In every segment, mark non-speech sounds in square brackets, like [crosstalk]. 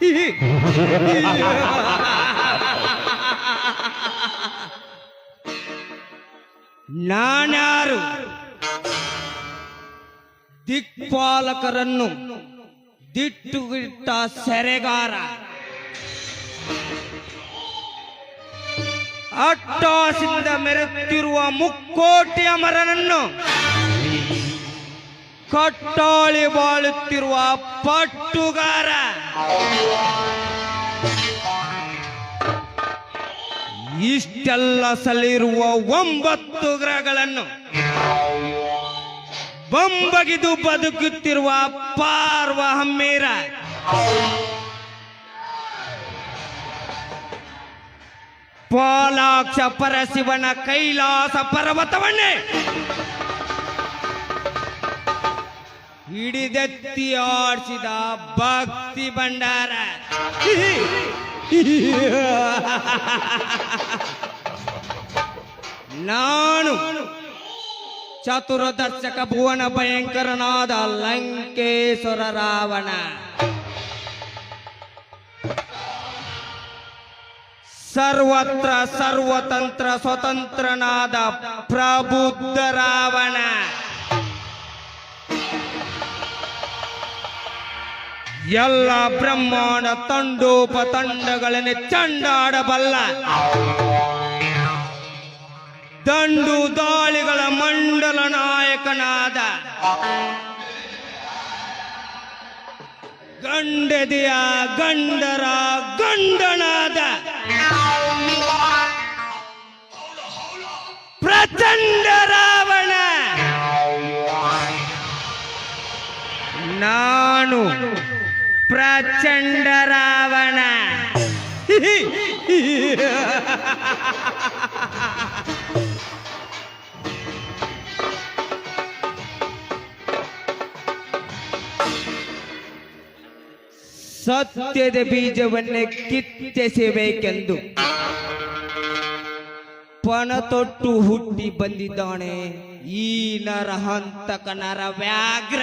[laughs] ನಾನ್ಯಾರು ದಿಕ್ಪಾಲಕರನ್ನು ದಿಟ್ಟುಗಿಟ್ಟ ಸೆರೆಗಾರ ಅಟ್ಟಾಸಿಂದ ಮೆರೆತಿರುವ ಮುಕ್ಕೋಟಿ ಅಮರನನ್ನು ಕಟ್ಟಾಳಿ ಬಾಳುತ್ತಿರುವ ಪಟ್ಟುಗಾರ. ಇಷ್ಟೆಲ್ಲ ಸಲಿರುವ ಒಂಬತ್ತು ಗ್ರಹಗಳನ್ನು ಬೊಂಬಗಿದು ಬದುಕುತ್ತಿರುವ ಪಾರ್ವ ಹಮ್ಮೀರ. ಪಾಲಾಕ್ಷ ಪರಶಿವನ ಕೈಲಾಸ ಪರ್ವತವನ್ನೇ. ಹಿಡಿದೆತ್ತಿ ಆಡಿಸಿದ ಭಕ್ತಿ ಭಂಡಾರ. ನಾನು ಚತುರದರ್ಶಕ ಭುವನ ಭಯಂಕರನಾದ ಲಂಕೇಶ್ವರ ರಾವಣ. ಸರ್ವತ್ರ ಸರ್ವತಂತ್ರ ಸ್ವತಂತ್ರನಾದ ಪ್ರಬುದ್ಧ ರಾವಣ. ಎಲ್ಲ ಬ್ರಹ್ಮಾಂಡ ತಂಡೋಪತಂಡಗಳನ್ನು ಚಂಡಾಡಬಲ್ಲ. ದಂಡು ದಾಳಿಗಳ ಮಂಡಲ ನಾಯಕನಾದ ಗಂಡದಿಯ ಗಂಡರ ಗಂಡನಾದ ಪ್ರಚಂಡ ರಾವಣ. ನಾನು ಪ್ರಚಂಡ ರಾವಣ ಸತ್ಯದ ಬೀಜವನ್ನೇ ಕಿತ್ತೆಸಬೇಕೆಂದು ಪಣ ತೊಟ್ಟು ಹುಟ್ಟಿ ಬಂದಿದ್ದಾನೆ ಈ ನರಹಂತಕ ನರ ವ್ಯಾಘ್ರ.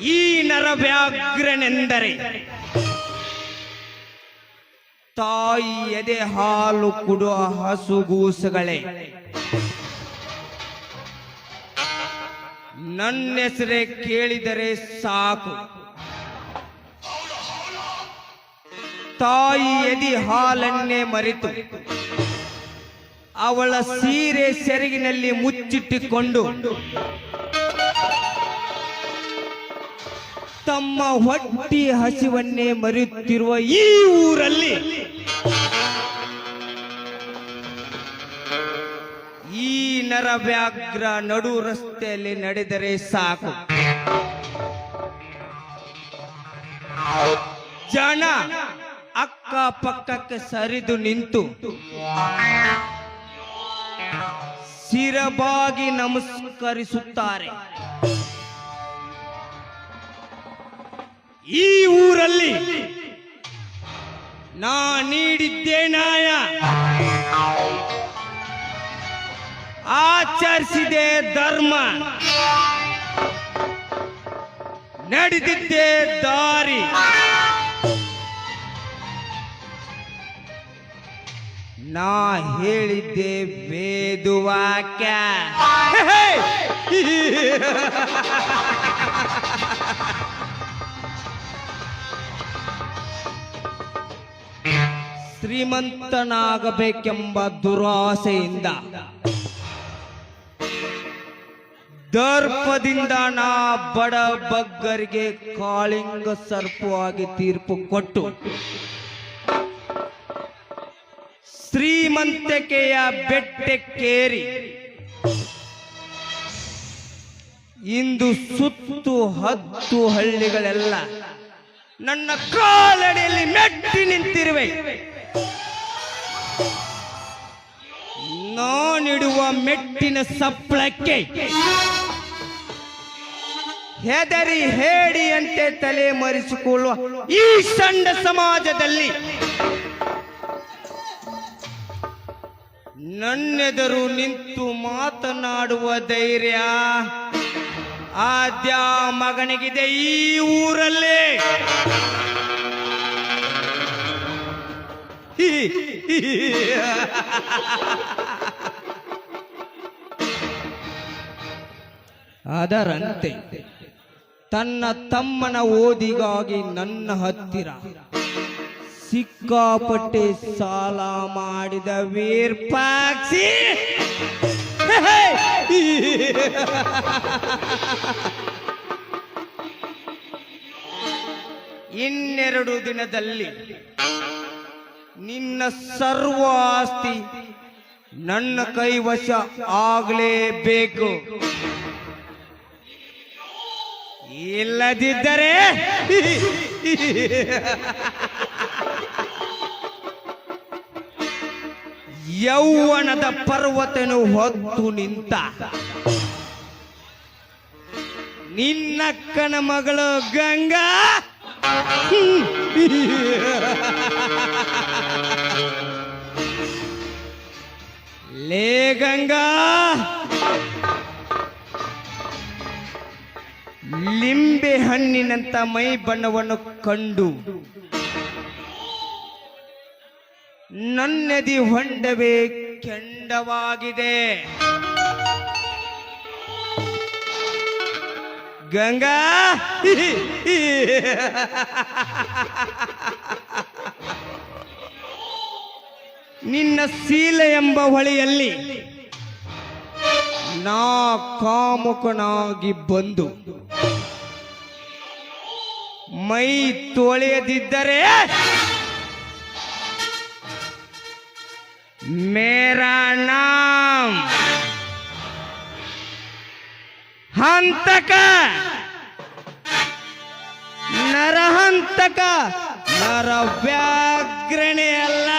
ಈ ನರ ವ್ಯಾಘ್ರನೆಂದರೆ ತಾಯಿ ಎದೆ ಹಾಲು ಕೊಡುವ ಹಸುಗೂಸುಗಳೇ. ನನ್ನ ಹೆಸರೇ ಕೇಳಿದರೆ ಸಾಕು. ತಾಯಿ ಎದಿ ಹಾಲನ್ನೇ ಮರೆತು. ಅವಳ ಸೀರೆ ಸೆರಗಿನಲ್ಲಿ ಮುಚ್ಚಿಟ್ಟುಕೊಂಡು ತಮ್ಮ ಹೊಟ್ಟಿ ಹಸಿವನ್ನೇ ಮರೆಯುತ್ತಿರುವ ಈ ಊರಲ್ಲಿ ಈ ನರ ವ್ಯಾಘ್ರ ನಡು ರಸ್ತೆಯಲ್ಲಿ ನಡೆದರೆ ಸಾಕು. ಜನ ಅಕ್ಕ ಪಕ್ಕಕ್ಕೆ ಸರಿದು ನಿಂತು. ಸಿರಬಾಗಿ ನಮಸ್ಕರಿಸುತ್ತಾರೆ. ಈ ಊರಲ್ಲಿ ನಾ ನೀಡಿದ್ದೇ ನಾಯ ಆಚರಿಸಿದೆ ಧರ್ಮ. ನಡೆದಿದ್ದೇ ದಾರಿ. ನಾ ಹೇಳಿದ್ದೆ ವೇದುವಾಕ್ಯ. ಶ್ರೀಮಂತನಾಗಬೇಕೆಂಬ ದುರಾಸೆಯಿಂದ ದರ್ಪದಿಂದ ನಾ ಬಡ ಬಗ್ಗರಿಗೆ ಕಾಳಿಂಗ ಸರ್ಪವಾಗಿ ತೀರ್ಪು ಕೊಟ್ಟು ಶ್ರೀಮಂತಿಕೆಯ ಬೆಟ್ಟಕ್ಕೇರಿ ಇಂದು ಸುತ್ತು ಹತ್ತು ಹಳ್ಳಿಗಳೆಲ್ಲ ನನ್ನ ಕಾಲಡಿಯಲ್ಲಿ ಮೆಟ್ಟಿ ನಿಂತಿರುವೆ. ನಾನಿಡುವ ಮೆಟ್ಟಿನ ಸಪ್ಪಳಕ್ಕೆ ಹೆದರಿ ಹೇಡಿಯಂತೆ ತಲೆ ಮರೆಸಿಕೊಳ್ಳುವ ಈ ಸಣ್ಣ ಸಮಾಜದಲ್ಲಿ ನನ್ನೆದರು ನಿಂತು ಮಾತನಾಡುವ ಧೈರ್ಯ ಆದ್ಯ ಮಗನಿಗಿದೆ ಈ ಊರಲ್ಲೇ. ಅದರಂತೆ ತನ್ನ ತಮ್ಮನ ಓದಿಗಾಗಿ ನನ್ನ ಹತ್ತಿರ ಸಿಕ್ಕಾಪಟ್ಟೆ ಸಾಲ ಮಾಡಿದ ವೀರ್ಪಾಕ್ಷಿ ಇನ್ನೆರಡು ದಿನದಲ್ಲಿ ನಿನ್ನ ಸರ್ವ ಆಸ್ತಿ ನನ್ನ ಕೈವಶ ಆಗಲೇಬೇಕು. ಇಲ್ಲದಿದ್ದರೆ ಯೌವನದ ಪರ್ವತನು ಹೊತ್ತು ನಿಂತ. ನಿನ್ನಕ್ಕನ ಮಗಳು ಗಂಗಾ. ಲೇ ಗಂಗಾ. ಲಿಂಬೆ ಹಣ್ಣಿನಂತ ಮೈ ಬಣ್ಣವನ್ನು ಕಂಡು ನನ್ನದಿ ಹೊಂಡವೇ ಕೆಂಡವಾಗಿದೆ. ಗಂಗಾ! ನಿನ್ನ ಸೀಲ ಎಂಬ ಹೊಳೆಯಲ್ಲಿ ನಾ ಕಾಮುಕನಾಗಿ ಬಂದು ಮೈ ತೊಳೆಯದಿದ್ದರೆ ಮೇರಾ ನಾಮ್ ಹಂತಕ ನರಹಂತಕ ನರ ವ್ಯಾಘ್ರಣೆ ಅಲ್ಲ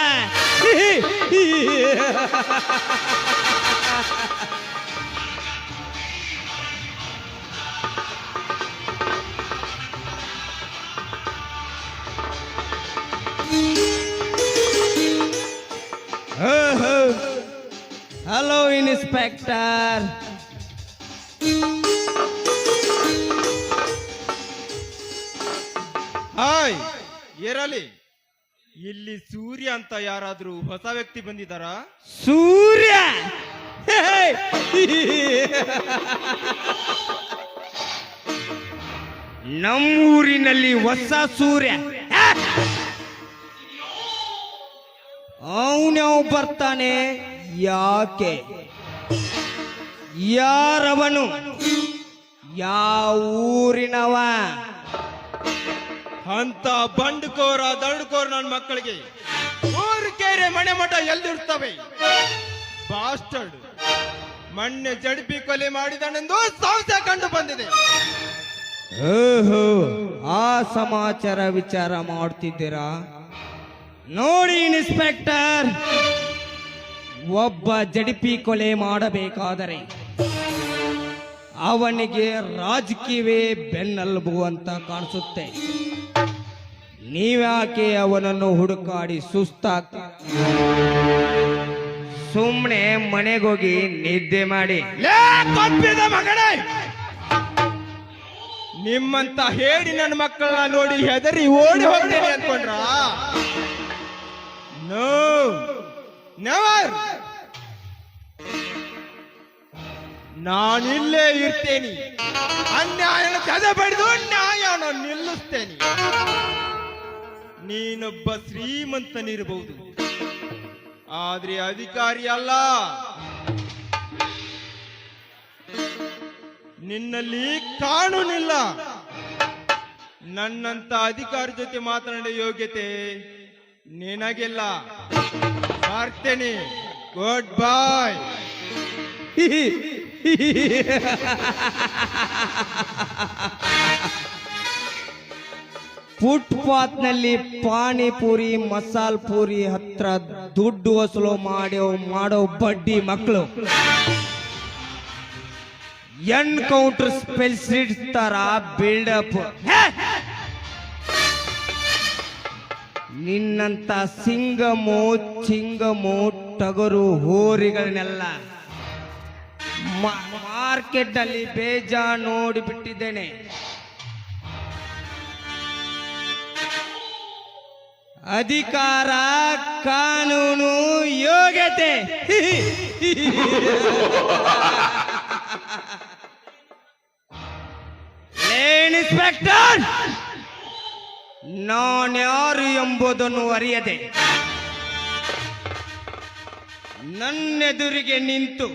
ಇನ್ಸ್ಪೆಕ್ಟರ್ ಹಾಯ್ ಏರಲಿ. ಇಲ್ಲಿ ಸೂರ್ಯ ಅಂತ ಯಾರಾದ್ರೂ ಹೊಸ ವ್ಯಕ್ತಿ ಬಂದಿದಾರ ಸೂರ್ಯ? ನಮ್ಮೂರಿನಲ್ಲಿ ಹೊಸ ಸೂರ್ಯ. ಅವನ್ಯಾವ್ ಬರ್ತಾನೆ ಯಾಕೆ? ಯಾರವನು? ಯಾವ ಊರಿನವ? ಅಂತ ಬಂಡ್ಕೋರ ದಡ್ಕೋರ್ ನನ್ನ ಮಕ್ಕಳಿಗೆ. ಊರು ಕೇರೆ ಮನೆ ಮಠ ಎಲ್ಲಿರ್ತವೆ? ಬಾಸ್ಟರ್ಡ್ ಮಣ್ಣೆ ಜಡ್ಪಿ ಕೊಲೆ ಮಾಡಿದನೆಂದು ಸಂಶಯ ಕಂಡು ಬಂದಿದೆ. ಓಹೋ ಆ ಸಮಾಚಾರ ವಿಚಾರ ಮಾಡ್ತಿದ್ದೀರಾ? ನೋಡಿ ಇನ್ಸ್ಪೆಕ್ಟರ್. ಒಬ್ಬ ಜಡಿಪಿ ಕೊಲೆ ಮಾಡಬೇಕಾದರೆ ಅವನಿಗೆ ರಾಜಕೀಯವೇ ಬೆನ್ನಲ್ಬು ಅಂತ ಕಾಣಿಸುತ್ತೆ. ನೀವ್ಯಾಕೆ ಅವನನ್ನು ಹುಡುಕಾಡಿ ಸುಸ್ತಾಗ್ತ? ಸುಮ್ಮನೆ ಮನೆಗೋಗಿ ನಿದ್ದೆ ಮಾಡಿ. ಮಗನೇ! ನಿಮ್ಮಂತ ಹೇಳಿ ನನ್ನ ಮಕ್ಕಳನ್ನ ನೋಡಿ ಹೆದರಿ ಓಡಿ ಹೋಗ್ತೇನೆ ಅನ್ಕೊಂಡ್ರ ನೋ. ನೆವರ್ ನಾನಿಲ್ಲೇ ಇರ್ತೇನೆ. ಅನ್ಯಾಯನ ಕದೆ ಬಡಿದು ನ್ಯಾಯನ ನಿಲ್ಲಿಸ್ತೇನೆ. ನೀನೊಬ್ಬ ಶ್ರೀಮಂತನಿರಬಹುದು. ಆದ್ರೆ ಅಧಿಕಾರಿ ಅಲ್ಲ. ನಿನ್ನಲ್ಲಿ ಕಾನೂನಿಲ್ಲ. ನನ್ನಂತ ಅಧಿಕಾರಿ ಜೊತೆ ಮಾತನಾಡೋ ಯೋಗ್ಯತೆ ನಿನಗಿಲ್ಲ. ಬರ್ತೇನೆ ಗುಡ್ ಬಾಯ್ ಫುಟ್ಪಾತ್ನಲ್ಲಿ ಪಾನಿಪುರಿ, ಮಸಾಲ್ ಪೂರಿ ಹತ್ರ ದುಡ್ಡು ವಸೂಲು ಮಾಡೋ ಮಾಡೋ ಬಡ್ಡಿ ಮಕ್ಕಳು ಎನ್ಕೌಂಟರ್ ಸ್ಪೆಷಲಿಸ್ಟ್ ತರ ಬಿಲ್ಡಪ್ ನಿನ್ನಂತ ಸಿಂಗಮೋ ಚಿಂಗಮೋ ಟಗರು ಹೋರಿಗಳನ್ನೆಲ್ಲ ಮಾರ್ಕೆಟ್ ಬೇಜ ನೋಡಿಬಿಟ್ಟಿದ್ದೇನೆ ಅಧಿಕಾರ ಕಾನೂನು ಯೋಗ್ಯತೆ. [laughs] ಇನ್ಸ್ಪೆಕ್ಟರ್ ನಾನ್ಯಾರು ಎಂಬುದನ್ನು ಅರಿಯದೆ. ನನ್ನೆದುರಿಗೆ ನಿಂತು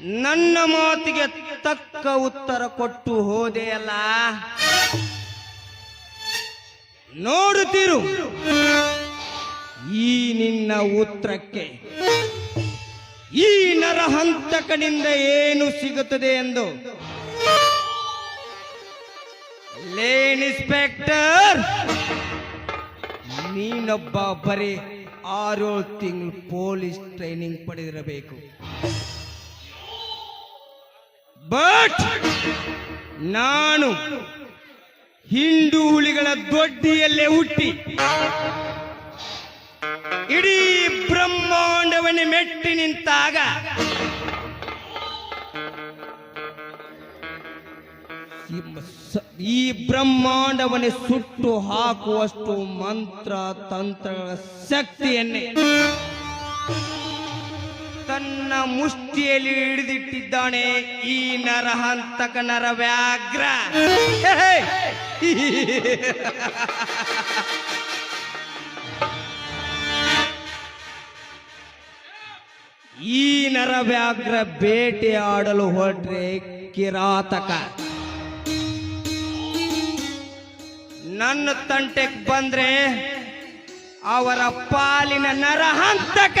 ನನ್ನ ಮಾತಿಗೆ ತಕ್ಕ ಉತ್ತರ ಕೊಟ್ಟು ಹೋದೆಯಲ್ಲ ನೋಡುತ್ತಿರು ಈ ನಿನ್ನ ಉತ್ತರಕ್ಕೆ ಈ ನರಹಂತಕನಿಂದ ಏನು ಸಿಗುತ್ತದೆ ಎಂದು. ಲೇನ್ ಇನ್ಸ್ಪೆಕ್ಟರ್ ನೀನೊಬ್ಬ ಬರೀ ಆರು ತಿಂಗಳು ಪೊಲೀಸ್ ಟ್ರೈನಿಂಗ್ ಪಡೆದಿರಬೇಕು. ಬಟ್ ನಾನು ಹಿಂಡು ಹುಲಿಗಳ ದೊಡ್ಡಿಯಲ್ಲೇ ಹುಟ್ಟಿ. ಇಡೀ ಬ್ರಹ್ಮಾಂಡವನ್ನೇ ಮೆಟ್ಟಿ ನಿಂತಾಗ ಈ ಬ್ರಹ್ಮಾಂಡವನ್ನೇ ಸುಟ್ಟು ಹಾಕುವಷ್ಟು ಮಂತ್ರ, ತಂತ್ರಗಳ ಶಕ್ತಿಯನ್ನೇ ತನ್ನ ಮುಷ್ಟಿಯಲ್ಲಿ ಹಿಡಿದಿಟ್ಟಿದ್ದಾನೆ ಈ ನರಹಂತಕ ನರ ವ್ಯಾಘ್ರ ಈ ನರ ವ್ಯಾಘ್ರ ಬೇಟೆ ಆಡಲು ಹೊರಟ್ರೆ ಕಿರಾತಕ. ನನ್ನ ತಂಟೆಕ್ ಬಂದ್ರೆ ಅವರ ಪಾಲಿನ ನರಹಂತಕ ಹಂತಕ.